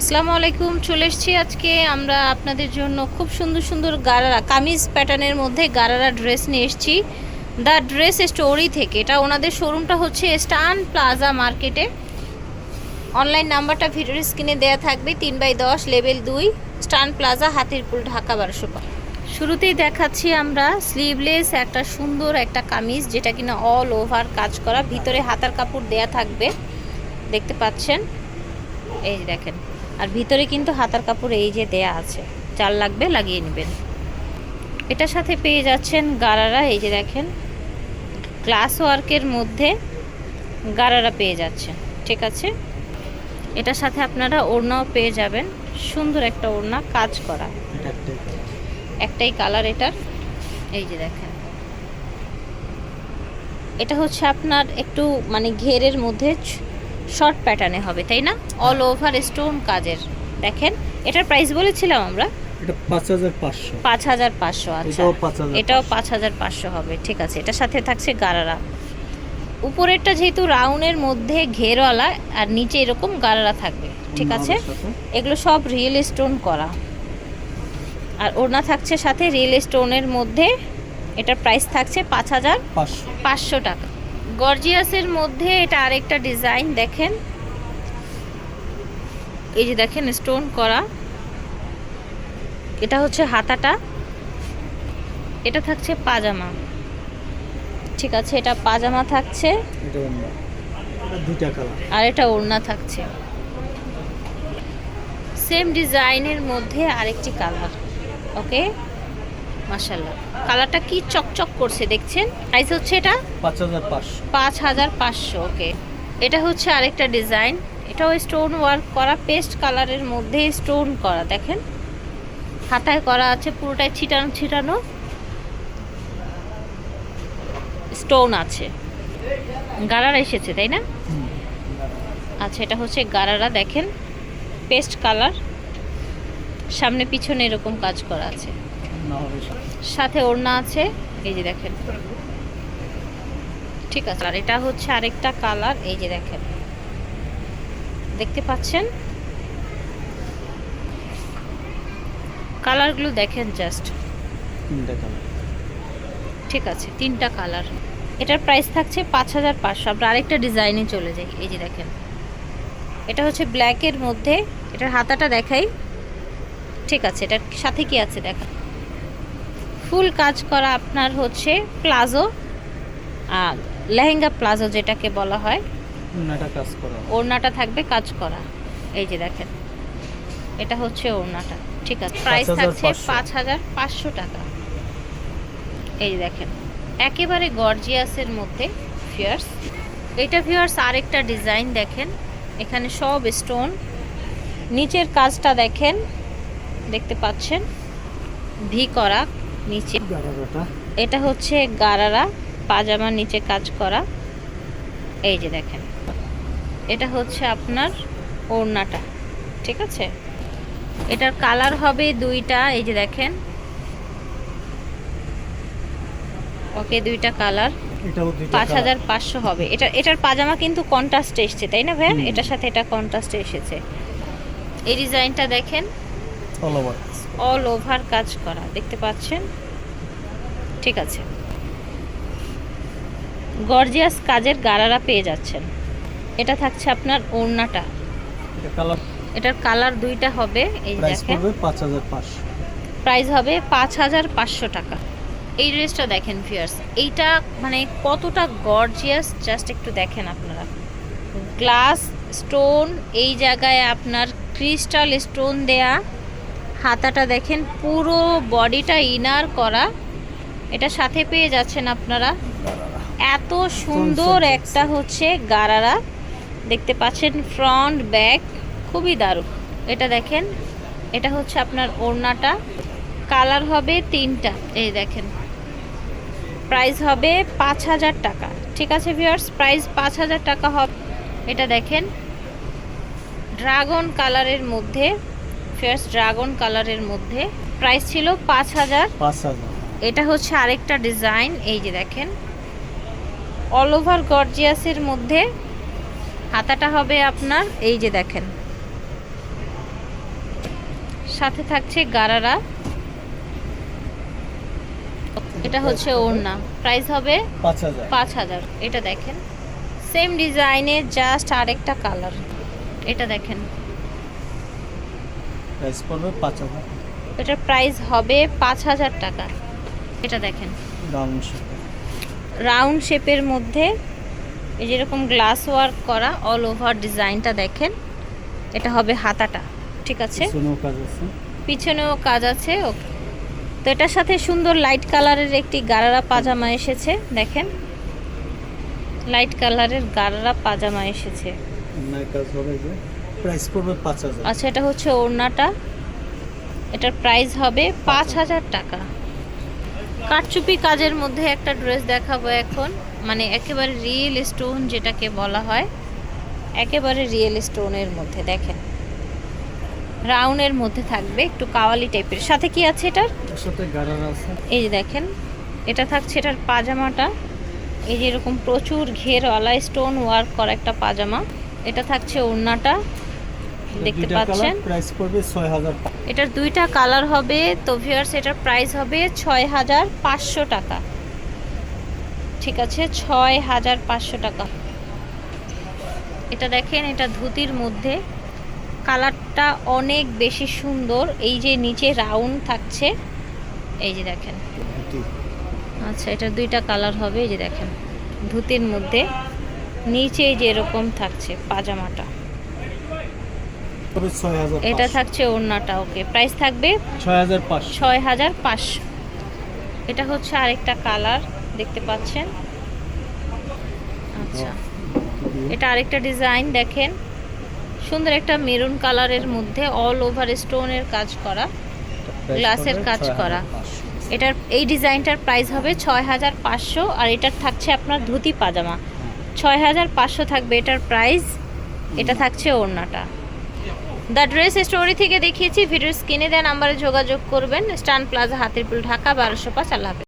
আসসালামু আলাইকুম, চলে এসেছি আজকে আমরা আপনাদের জন্য খুব সুন্দর সুন্দর গারারা, কামিজ প্যাটার্নের মধ্যে গারারা ড্রেস নিয়ে এসেছি। দ্য ড্রেস স্টোরি থেকে, এটা ওনাদের শোরুমটা হচ্ছে স্টান প্লাজা মার্কেটে অনলাইন নাম্বারটা ভিডিওর স্ক্রিনে দেওয়া থাকবে, তিন বাই দশ লেভেল দুই স্টান প্লাজা হাতিরপুল, ঢাকা বারোশো। শুরুতেই দেখাচ্ছি আমরা স্লিভলেস একটা সুন্দর একটা কামিজ, যেটা কিনা অল ওভার কাজ করা। ভিতরে হাতার কাপড় দেয়া থাকবে, দেখতে পাচ্ছেন? এই দেখেন। আর ভিতরে কিন্তু হাতার কাপড় এই যে দেয়া আছে, চাল লাগবে লাগিয়ে নেবেন। এটার সাথে পেয়ে যাচ্ছেন গারারা, এই যে দেখেন গ্লাস ওয়ার্কের মধ্যে গারারা পেয়ে যাচ্ছেন, ঠিক আছে? এটার সাথে আপনারা ওড়নাও পেয়ে যাবেন, সুন্দর একটা ওড়না, কাজ করা। একটাই কালার এটার, এই যে দেখেন। এটা হচ্ছে আপনার একটু মানে ঘেরের মধ্যে শর্ট প্যাটার্নে হবে তাই না? অল ওভার স্টোন কাজের। দেখেন এটার প্রাইস বলেছিলাম আমরা? এটা পাঁচ হাজার পাঁচশো। পাঁচ হাজার পাঁচশো আচ্ছা। এটাও পাঁচ হাজার এটাও পাঁচ হাজার পাঁচশো হবে ঠিক আছে। এটার সাথে থাকছে গারারা। উপরেরটা যেহেতু রাউন্ডের মধ্যে ঘেরওয়ালা আর নিচে এরকম গারারা থাকবে ঠিক আছে? এগুলো সব রিয়েল স্টোন করা। আর ওড়না থাকছে সাথে রিয়েল স্টোনের মধ্যে এটার প্রাইস থাকছে পাঁচ হাজার পাঁচশো টাকা। গর্জিয়াসের মধ্যে এটা আরেকটা ডিজাইন দেখেন। এই যে দেখেন স্টোন করা। এটা হচ্ছে হাতাটা। এটা থাকছে পাজামা। ঠিক আছে এটা পাজামা থাকছে। আর এটা ওড়না থাকছে। সেম ডিজাইনের মধ্যে আরেকটি কালার ওকে মাশাল্লাহ কালারটা কি চকচক করছে দেখছেন? প্রাইস হচ্ছে এটা? পাঁচ হাজার পাঁচশো। ওকে এটা হচ্ছে আরেকটা ডিজাইন এটাও স্টোন ওয়ার্ক করা পেস্ট কালারের মধ্যে স্টোন করা দেখেন। হাতায় করা আছে পুরোটাই ছিটানো ছিটানো। স্টোন আছে। গারারা এসেছে তাই না? আচ্ছা এটা হচ্ছে গারারা দেখেন। পেস্ট কালার সামনে পিছনে এরকম কাজ করা আছে। সাথে। ওড়না আছে এই যে দেখেন। ঠিক আছে আর এটা হচ্ছে আরেকটা কালার এই যে দেখেন। দেখতে পাচ্ছেন? কালারগুলো দেখেন জাস্ট। ঠিক আছে তিনটা কালার। এটার প্রাইস থাকছে পাঁচ হাজার পাঁচশো। আমরা আরেকটা ডিজাইনে চলে যাই এই যে দেখেন। এটা হচ্ছে ব্ল্যাকের মধ্যে এটার হাতাটা দেখাই। ঠিক আছে এটার সাথে কি আছে দেখা? ফুল কাজ করা আপনার হচ্ছে প্লাজো লেহেঙ্গা প্লাজো যেটাকে বলা হয়। অন্যটা কাজ করা। ওড়নাটা থাকবে কাজ করা। এই যে দেখেন এটা হচ্ছে ওড়নাটা। ঠিক আছে প্রাইস থাকছে পাঁচ হাজার পাঁচশো টাকা। এই যে দেখেন একেবারে গর্জিয়াসের মধ্যে ফিয়ার্স এটা ফিয়ার্স আরেকটা ডিজাইন দেখেন এখানে সব স্টোন নিচের কাজটা দেখেন দেখতে পাচ্ছেন ভি করা। নিচে। এটা হচ্ছে গারারা পাজামার নিচে কাজ করা। এই যে দেখেন। এটা হচ্ছে আপনার ওড়নাটা ঠিক আছে? এটার কালার হবে দুইটা এই যে দেখেন। ওকে দুইটা কালার। পাঁচ হাজার পাঁচশো হবে। এটা এটার পাজামা কিন্তু কন্ট্রাস্টে এসছে তাই না ভ্যান এটার সাথে এটা কন্ট্রাস্টে এসেছে। এই ডিজাইনটা দেখেন। অল ওভার কাজ করা। দেখতে পাচ্ছেন? ঠিক আছে। গর্জিয়াস কাজের গারারা পেয়ে যাচ্ছেন। এটা থাকছে আপনার ওড়নাটা। এটার কালার দুইটা হবে এই দেখেন। প্রাইস হবে পাঁচ হাজার পাঁচশো টাকা। এই ড্রেসটা দেখেন ফিয়ার্স এইটা মানে কতটা গর্জিয়াস জাস্ট একটু দেখেন আপনারা। গ্লাস স্টোন এই জায়গায় আপনার ক্রিস্টাল স্টোন দেয়া। হাতাটা দেখেন পুরো বডিটা ইনার করা। এটা সাথে পেয়ে যাচ্ছেন আপনারা। এত সুন্দর একটা হচ্ছে গারারা। দেখতে পাচ্ছেন ফ্রন্ট ব্যাক খুবই দারুণ। এটা দেখেন এটা হচ্ছে আপনার ওড়নাটা। কালার হবে তিনটা এই দেখেন। প্রাইস হবে পাঁচ হাজার টাকা। ঠিক আছে ভিউয়ার্স প্রাইস পাঁচ হাজার টাকা হবে। এটা দেখেন ড্রাগন কালারের মধ্যে ফার্স্ট ড্রাগন কালারের মধ্যে প্রাইস ছিল পাঁচ হাজার। পাঁচ হাজার। এটা হচ্ছে আরেকটা ডিজাইন এই যে দেখেন। অল ওভার গর্জিয়াসের মধ্যে হাতাটা হবে আপনার এই যে দেখেন। সাথে থাকছে গারারা। এটা হচ্ছে ওড়না। প্রাইস হবে পাঁচ হাজার। পাঁচ হাজার। এটা দেখেন। সেম ডিজাইনের জাস্ট আরেকটা কালার এটা দেখেন। প্রাইস পড়বে পাঁচ হাজার এটার প্রাইস হবে পাঁচ হাজার টাকা। এটা দেখেন। ডাউন শেপে রাউন্ড শেপের মধ্যে এই যেরকম গ্লাস ওয়ার্ক করা অল ওভার ডিজাইনটা দেখেন এটা হবে হাতাটা। ঠিক আছে? পিছনেও কাজ আছে। পিছনেও কাজ আছে ওকে তো এটার সাথে সুন্দর লাইট কালারের একটি গারারা পাজামা এসেছে দেখেন। লাইট কালারের গারারা পাজামা এসেছে। কাজ হবে প্রাইস পড়বে পাঁচ হাজার। আচ্ছা এটা হচ্ছে ওড়নাটা। এটার প্রাইস হবে পাঁচ হাজার টাকা। কারচুপি কাজের মধ্যে একটা ড্রেস দেখাবো এখন। মানে একেবারে রিয়েল স্টোন যেটাকে বলা হয়। একেবারে রিয়েল স্টোনের মধ্যে দেখেন। রাউন্ডের মধ্যে থাকবে একটু কাওয়ালি টাইপের। সাথে কি আছে এটার? সাথে আছে। এই যে দেখেন এটা থাকছে এটার পাজামাটা। এই যে এরকম প্রচুর ঘেরওয়ালা স্টোন ওয়ার্ক করা একটা পাজামা। এটা থাকছে ওড়নাটা। দেখতে পাচ্ছেন? প্রাইস পড়বে ছয় হাজার এটার দুইটা কালার হবে তো ভিউয়ার্স এটার প্রাইস হবে ছয় হাজার পাঁচশো টাকা। ঠিক আছে ছয় হাজার পাঁচশো টাকা। এটা দেখেন এটা ধুতির মধ্যে। কালারটা অনেক বেশি সুন্দর। এই যে নিচে রাউন্ড থাকছে এই যে দেখেন। আচ্ছা এটা দুইটা কালার হবে এই যে দেখেন। ধুতির মধ্যে নিচে এই যে এরকম থাকছে পাজামাটা। এটা থাকছে ওড়নাটা ওকে। প্রাইস থাকবে? ছয় হাজার পাঁচশো। ছয় হাজার পাঁচশো। এটা হচ্ছে আরেকটা কালার দেখতে পাচ্ছেন? আচ্ছা। এটা আরেকটা ডিজাইন দেখেন। সুন্দর একটা মেরুন কালারের মধ্যে অল ওভার স্টোনের কাজ করা গ্লাসের কাজ করা। এটার এই ডিজাইনটার প্রাইস হবে ছয় হাজার পাঁচশো আর এটার থাকছে আপনার ধুতি পাজামা। ছয় হাজার পাঁচশো থাকবে এটার প্রাইস এটা থাকছে ওড়নাটা। দ্য ড্রেস স্টোরি থেকে দেখিয়েছি, ভিডিওর স্ক্রিনে দেওয়া নাম্বারে যোগাযোগ করবেন স্টান প্লাজা হাতিরপুল, ঢাকা, বারোশো পাঁচ আল্লাহ।